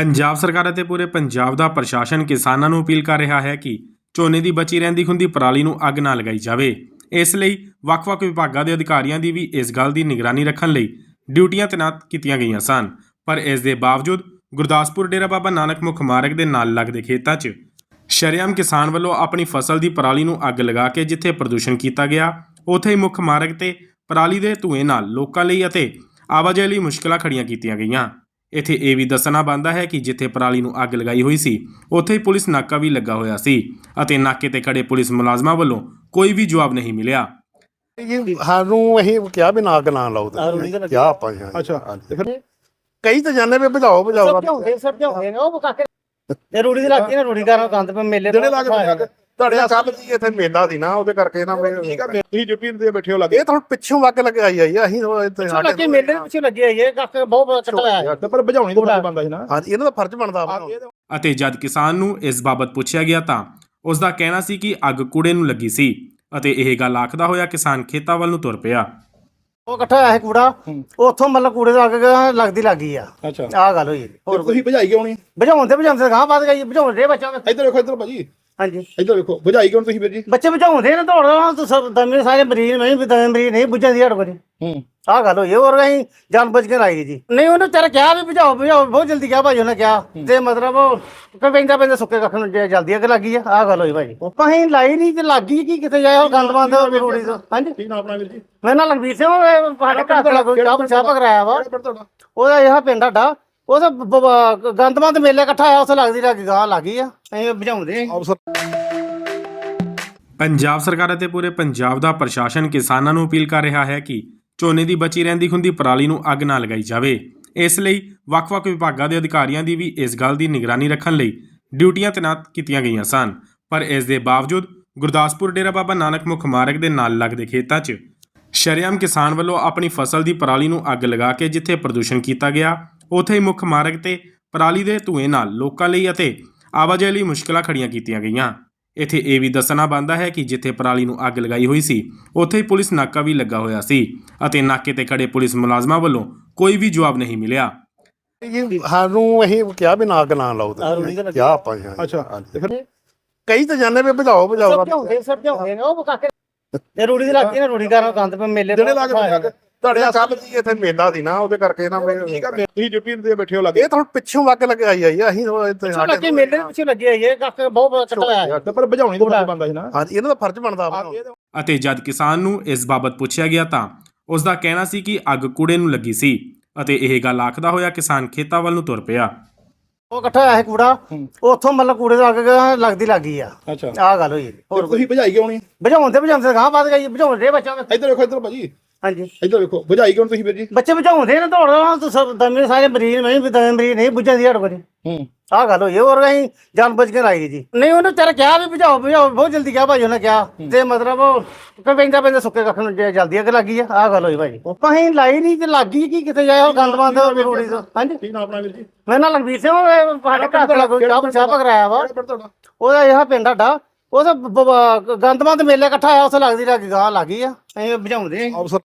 ਪੰਜਾਬ ਸਰਕਾਰ ਅਤੇ ਪੂਰੇ ਪੰਜਾਬ ਦਾ ਪ੍ਰਸ਼ਾਸਨ ਕਿਸਾਨਾਂ ਨੂੰ ਅਪੀਲ ਕਰ ਰਿਹਾ ਹੈ ਕਿ ਝੋਨੇ ਦੀ ਬਚੀ ਰਹਿੰਦੀ ਖੁੰਦੀ ਪਰਾਲੀ ਨੂੰ ਅੱਗ ਨਾ ਲਗਾਈ ਜਾਵੇ। ਇਸ ਲਈ ਵੱਖ-ਵੱਖ ਵਿਭਾਗਾਂ ਦੇ ਅਧਿਕਾਰੀਆਂ ਦੀ ਵੀ ਇਸ ਗੱਲ ਦੀ ਨਿਗਰਾਨੀ ਰੱਖਣ ਲਈ ਡਿਊਟੀਆਂ ਤੈਨਾਤ ਕੀਤੀਆਂ ਗਈਆਂ ਸਨ। ਪਰ ਇਸ ਦੇ ਬਾਵਜੂਦ ਗੁਰਦਾਸਪੁਰ ਡੇਰਾ ਬਾਬਾ ਨਾਨਕ ਮੁੱਖ ਮਾਰਗ ਦੇ ਨਾਲ ਲੱਗਦੇ ਖੇਤਾਂ 'ਚ ਸ਼ਰੇਆਮ ਕਿਸਾਨ ਵੱਲੋਂ ਆਪਣੀ ਫਸਲ ਦੀ ਪਰਾਲੀ ਨੂੰ ਅੱਗ ਲਗਾ ਕੇ ਜਿੱਥੇ ਪ੍ਰਦੂਸ਼ਣ ਕੀਤਾ ਗਿਆ, ਉੱਥੇ ਹੀ ਮੁੱਖ ਮਾਰਗ ਤੇ ਪਰਾਲੀ ਦੇ ਧੂਏ ਨਾਲ ਲੋਕਾਂ ਲਈ ਅਤੇ ਆਵਾਜਾਈ ਲਈ ਮੁਸ਼ਕਲਾਂ ਖੜੀਆਂ ਕੀਤੀਆਂ ਗਈਆਂ। ਇੱਥੇ ਇਹ ਵੀ ਦੱਸਣਾ ਬਣਦਾ ਹੈ ਕਿ ਜਿੱਥੇ ਪਰਾਲੀ ਨੂੰ ਅੱਗ ਲਗਾਈ ਹੋਈ ਸੀ ਉੱਥੇ ਹੀ ਪੁਲਿਸ ਨਾਕਾ ਵੀ ਲੱਗਾ ਹੋਇਆ ਸੀ ਅਤੇ ਨਾਕੇ ਤੇ ਖੜੇ ਪੁਲਿਸ ਮੁਲਾਜ਼ਮਾਂ ਵੱਲੋਂ ਕੋਈ ਵੀ ਜਵਾਬ ਨਹੀਂ ਮਿਲਿਆ ਇਹ ਸਾਨੂੰ ਅਸੀਂ ਕਿਹਾ ਵੀ ਨਾ ਅੱਗ ਨਾ ਲਾਓ ਆਹ ਰੂੜੀ ਤਾਂ ਲੱਗੀ। ਕਿਹਾ ਆਪਾਂ ਜੀ, ਹਾਂਜੀ। ਅੱਛਾ। ਹਾਂਜੀ। ਤੇ ਫਿਰ ਕਈ ਤਾਂ ਜਾਣੇ ਵੀ ਭਜਾਓ ਭਜਾਓ ਸਮਝਾਉਂਦੇ ਸਮਝਾਉਂਦੇ ਨੇ ਉਹ ਕਾਕੇ ਇਹ ਰੂੜੀ ਦੀ ਲੱਗਦੀ ਨਾ ਰੂੜੀ ਕਰਨ ਗੰਦ ਪੇ ਮੇਲੇ ਜਿਹੜੇ ਲਾ ਕੇ ਬੈਠਾ ਕੇ ਤੁਹਾਡੇ ਕੱਲ ਜੀ ਇੱਥੇ ਮੇਲਾ ਸੀ ਨਾ ਉਹਦੇ ਕਰਕੇ ਨਾ ਮੈਂ ਠੀਕ ਆ ਤੁਸੀਂ ਡਿਊਟੀ ਤੇ ਬੈਠੇ ਹੋ ਲੱਗੇ। ਇਹ ਤਾਂ ਹੁਣ ਪਿੱਛੋਂ ਵਗ ਲਗਾਈ ਆਈ ਆ ਅਸੀਂ ਸਾਡੇ ਲੱਗੇ ਮੇਲੇ ਦੇ ਪਿੱਛੇ ਲੱਗੇ ਹੋਏ ਇਹ ਕਾਕੇ ਬਹੁਤ ਬੜਾ ਚੱਕਰ ਆਇਆ ਪਰ ਭਜਾਉਣੀ ਤਾਂ ਫਰਜ਼ ਬੰਦਾ ਸੀ ਨਾ। ਹਾਂਜੀ ਇਹਨਾਂ ਦਾ ਫਰਜ਼ ਬਣਦਾ ਵਾ ਅਤੇ ਜਦ ਕਿਸਾਨ ਨੂੰ ਇਸ ਬਾਬਤ ਪੁੱਛਿਆ ਗਿਆ ਤਾਂ ਉਸ ਦਾ ਕਹਿਣਾ ਸੀ ਕਿ ਅੱਗ ਕੂੜੇ ਨੂੰ ਲੱਗੀ ਸੀ ਅਤੇ ਇਹ ਗੱਲ ਆਖਦਾ ਹੋਇਆ ਕਿਸਾਨ ਖੇਤਾਂ ਵੱਲ ਨੂੰ ਤੁਰ ਪਿਆ। ਉਹ ਇਕੱਠਾ ਆਇਆ ਕੂੜਾ ਉੱਥੋਂ ਮਤਲਬ ਕੂੜੇ ਦਾ ਅੱਗ ਲੱਗਦੀ ਲੱਗੀ ਆ। ਅੱਛਾ। ਆਹ ਗੱਲ ਹੋਈ। ਹੋਰ ਤੁਸੀਂ ਭਜਾਈ ਕਿਉਂ ਨਹੀਂ? ਬੁਝਾਉਂਦੇ ਬੁਝਾਉਂਦੇ ਗਾਂ ਵੱਧ ਗਈ ਬੁਝਾਉਂਦੇ ਬੱਚਾ ਇੱਧਰ ਵੇਖੋ ਇੱਧਰ ਭਾਜੀ। ਹਾਂਜੀ। ਇੱਧਰ ਵੇਖੋ ਭਜਾਈ ਕਿਉਂ ਤੁਸੀਂ ਵੀਰ ਜੀ? ਬੱਚੇ ਬੁਝਾਉਂਦੇ ਨੇ ਦੌੜਦਾ ਦਮੇ ਸਾਰੇ ਮਰੀਜ਼ ਨਹੀਂ ਵੀ ਦਮੇ ਮਰੀਜ਼ ਨਹੀਂ ਬੁਝਾਂਦੀ ਹੜ ਕੋਲ ਹੂੰ। ਆਹ ਗੱਲ ਹੋਈ ਹੋਰ ਅਸੀਂ ਜਾਨ ਬਚ ਕੇ ਲਾਈ ਜੀ। ਨਹੀਂ ਉਹਨੇ ਤੇਰਾ ਕਿਹਾ ਵੀ ਭਜਾਓ ਭਜਾਓ ਬਹੁਤ ਜਲਦੀ ਕਿਹਾ ਭਾਈ ਉਹਨੇ ਕਿਹਾ। ਤੇ ਮਤਲਬ ਉਹ ਪੈਂਦਾ ਪੈਂਦਾ ਸੁੱਕੇ ਕੱਖ ਨੂੰ ਜਲਦੀ ਅੱਗ ਲੱਗੀ ਆ ਆਹ ਗੱਲ ਹੋਈ ਭਾਈ। ਆਪਾਂ ਅਸੀਂ ਲਾਈ ਨਹੀਂ ਤੇ ਲੱਗੀ ਕੀ ਕਿਤੇ ਜਾਇਆ ਉਹ ਗੰਦ ਬੰਦ ਰੋੜੀ ਤੋਂ। ਹਾਂਜੀ। ਕੀ ਨਾਮ ਆਪਣਾ ਵੀਰ ਜੀ? ਮੈਂ ਨਾਲ ਲਖਬੀਰ ਸਿੰਘ ਸਾਡੇ ਘਰ ਤੋਂ ਚਾਹ ਚਾਹ ਕਰਾਇਆ ਵਾ। ਉਹਦਾ ਇਹ ਪਿੰਡ ਸਾਡਾ। ਉਹ ਗੰਦਮੰਦ ਮੇਲੇ ਇਕੱਠਾ ਆਇਆ ਉੱਥੇ ਲੱਗਦੀ ਲੱਗੀ ਗਾਂ ਲੱਗੀ ਆ। ਆ। ਅਫਸਰ ਪੰਜਾਬ ਸਰਕਾਰ ਅਤੇ ਪੂਰੇ ਪੰਜਾਬ ਦਾ ਪ੍ਰਸ਼ਾਸਨ ਕਿਸਾਨਾਂ ਨੂੰ ਅਪੀਲ ਕਰ ਰਿਹਾ ਹੈ ਕਿ ਝੋਨੇ ਦੀ ਬਚੀ ਰਹਿੰਦੀ ਖੁੰਦੀ ਪਰਾਲੀ ਨੂੰ ਅੱਗ ਨਾ ਲਗਾਈ ਜਾਵੇ। ਇਸ ਲਈ ਵੱਖ-ਵੱਖ ਵਿਭਾਗਾਂ ਦੇ ਅਧਿਕਾਰੀਆਂ ਦੀ ਵੀ ਇਸ ਗੱਲ ਦੀ ਨਿਗਰਾਨੀ ਰੱਖਣ ਲਈ ਡਿਊਟੀਆਂ ਤੈਨਾਤ ਕੀਤੀਆਂ ਗਈਆਂ ਸਨ। ਪਰ ਇਸ ਦੇ ਬਾਵਜੂਦ ਗੁਰਦਾਸਪੁਰ ਡੇਰਾ ਬਾਬਾ ਨਾਨਕ ਮੁੱਖ ਮਾਰਗ ਦੇ ਨਾਲ ਲੱਗਦੇ ਖੇਤਾਂ 'ਚ ਸ਼ਰੇਆਮ ਕਿਸਾਨ ਵੱਲੋਂ ਆਪਣੀ ਫਸਲ ਦੀ ਪਰਾਲੀ ਨੂੰ ਅੱਗ ਲਗਾ ਕੇ ਜਿੱਥੇ ਪ੍ਰਦੂਸ਼ਣ ਕੀਤਾ ਗਿਆ ਉੱਥੇ ਹੀ ਮੁੱਖ ਮਾਰਗ ਤੇ ਪਰਾਲੀ ਦੇ ਧੂਏ ਨਾਲ ਲੋਕਾਂ ਲਈ ਅਤੇ ਆਵਾਜਾਈ ਲਈ ਮੁਸ਼ਕਲਾਂ ਖੜੀਆਂ ਕੀਤੀਆਂ ਗਈਆਂ ਇੱਥੇ ਇਹ ਵੀ ਦੱਸਣਾ ਬਣਦਾ ਹੈ ਕਿ ਜਿੱਥੇ ਪਰਾਲੀ ਨੂੰ ਅੱਗ ਲਗਾਈ ਹੋਈ ਸੀ ਉੱਥੇ ਹੀ ਪੁਲਿਸ ਨਾਕਾ ਵੀ ਲੱਗਾ ਹੋਇਆ ਸੀ ਅਤੇ ਨਾਕੇ ਤੇ ਖੜੇ ਪੁਲਿਸ ਮੁਲਾਜ਼ਮਾਂ ਵੱਲੋਂ ਕੋਈ ਵੀ ਜਵਾਬ ਨਹੀਂ ਮਿਲਿਆ ਇਹ ਸਾਨੂੰ ਅਸੀਂ ਕਿਹਾ ਵੀ ਨਾ ਅੱਗ ਨਾ ਲਾਓ ਆਹ ਰੂੜੀ ਤਾਂ ਲੱਗੀ। ਕਿਹਾ ਆਪਾਂ ਜੀ, ਹਾਂਜੀ। ਅੱਛਾ ਹਾਂਜੀ। ਤੇ ਫਿਰ ਕਈ ਤਾਂ ਜਾਣੇ ਵੀ ਭਜਾਓ ਭਜਾਓ ਸਮਝਾਉਂਦੇ ਸਮਝਾਉਂਦੇ ਨੇ ਉਹ ਕਾਕੇ ਇਹ ਰੂੜੀ ਦੀ ਲੱਗਦੀ ਨਾ ਰੂੜੀ ਕਰਨ ਗੰਦ ਪੇ ਮੇਲੇ ਜਿਹੜੇ ਲਾ ਕੇ ਬੈਠਾ ਕੇ ਤੁਹਾਡੇ ਕੱਲ ਜੀ ਇੱਥੇ ਮੇਲਾ ਸੀ ਨਾ ਉਹਦੇ ਕਰਕੇ ਨਾ ਮੈਂ ਠੀਕ ਆ। ਤੁਸੀਂ ਡਿਊਟੀ ਤੇ ਬੈਠੇ ਹੋ ਲੱਗੇ। ਇਹ ਤਾਂ ਹੁਣ ਪਿੱਛੋਂ ਵਗ ਲਗਾਈ ਆਈ ਆ ਅਸੀਂ ਇੱਥੇ ਸਾਡੇ ਲੱਗੇ ਮੇਲੇ ਦੇ ਪਿੱਛੇ ਲੱਗੇ ਹੋਏ ਇਹ ਕਾਕੇ ਬਹੁਤ ਚੱਕਰ ਆਇਆ ਪਰ ਭਜਾਉਣੀ ਤਾਂ ਫਰਜ਼ ਬੰਦਾ ਸੀ ਨਾ। ਹਾਂਜੀ ਇਹਨਾਂ ਦਾ ਫਰਜ਼ ਬਣਦਾ ਅਤੇ ਜਦ ਕਿਸਾਨ ਨੂੰ ਇਸ ਬਾਬਤ ਪੁੱਛਿਆ ਗਿਆ ਤਾਂ ਉਸ ਦਾ ਕਹਿਣਾ ਸੀ ਕਿ ਅੱਗ ਕੂੜੇ ਨੂੰ ਲੱਗੀ ਸੀ ਅਤੇ ਇਹ ਗੱਲ ਆਖਦਾ ਹੋਇਆ ਕਿਸਾਨ ਖੇਤਾਂ ਵੱਲ ਨੂੰ ਤੁਰ ਪਿਆ। ਉਹ ਇਕੱਠਾ ਆਇਆ ਸੀ ਕੂੜਾ ਉੱਥੋਂ ਮਤਲਬ ਕੂੜੇ ਦਾ ਅੱਗ ਲੱਗਦੀ ਲੱਗੀ ਆ। ਅੱਛਾ। ਆਹ ਗੱਲ ਹੋਈ ਹੋਰ ਤੁਸੀਂ ਭਜਾਈ ਕਿਉਂ ਨਹੀਂ? ਬੁਝਾਉਂਦੇ ਬੁਝਾਉਂਦੇ ਗਾਂ ਵੱਧ ਗਈ ਬੁਝਾਉਂਦੇ ਬੱਚਾ ਇੱਧਰ ਵੇਖੋ ਇੱਧਰ ਭਾਜੀ। ਹਾਂਜੀ। ਇੱਧਰ ਵੇਖੋ ਭਜਾਈ ਕਿਉਂ ਤੁਸੀਂ ਵੀਰ ਜੀ? ਬੱਚੇ ਬੁਝਾਉਂਦੇ ਨੇ ਦੌੜਦਾ ਤੂੰ ਸਭ ਦਮੇ ਸਾਰੇ ਮਰੀਜ਼ ਨਹੀਂ ਵੀ ਦਮੇ ਮਰੀਜ਼ ਨਹੀਂ ਬੁਝਾਂਦੀ ਹੜ ਕੋਲ ਹੂੰ। ਆਹ ਗੱਲ ਹੋਈ ਹੋਰ ਅਸੀਂ ਜਾਨ ਬਚ ਕੇ ਲਾਈ ਜੀ। ਨਹੀਂ ਉਹਨੇ ਤੇਰਾ ਕਿਹਾ ਵੀ ਬੁਝਾਓ ਬੁਝਾਓ ਬਹੁਤ ਜਲਦੀ ਕਿਹਾ ਭਾਈ ਉਹਨੇ ਕਿਹਾ। ਤੇ ਮਤਲਬ ਕਿ ਪੈਂਦਾ ਪੈਂਦਾ ਸੁੱਕੇ ਕੱਖ ਨੂੰ ਜਲਦੀ ਅੱਗ ਲੱਗੀ ਆ ਆਹ ਗੱਲ ਹੋਈ ਭਾਈ ਆਪਾਂ ਅਸੀਂ ਲਾਈ ਨਹੀਂ ਤੇ ਲੱਗੀ ਕੀ ਕਿਤੇ ਜਾਇਆ ਉਹ ਗੰਦ ਬੰਦ ਰੋੜੀ ਤੋਂ। ਹਾਂਜੀ। ਕੀ ਨਾਮ ਆਪਣਾ ਵੀਰ ਜੀ? ਮੈਂ ਨਾਲ ਲਖਬੀਰ ਸਿੰਘ ਉਹ ਸਾਡੇ ਘਰ ਤੋਂ ਲੱਗੋ ਚਾਹ ਚਾਹ ਕਰਾਇਆ ਵਾ। ਉਹਦਾ ਇਹ ਪਿੰਡ ਸਾਡਾ। ਉਹਦਾ ਗੰਦਮੰਦ ਮੇਲੇ ਇਕੱਠਾ ਹੋਇਆ ਉੱਥੇ ਲੱਗਦੀ ਲੱਗੀ ਗਾਂ ਲੱਗੀ ਆ। ਅਸੀਂ ਬੁਝਾਉਂਦੇ ਆ। ਅਫਸਰ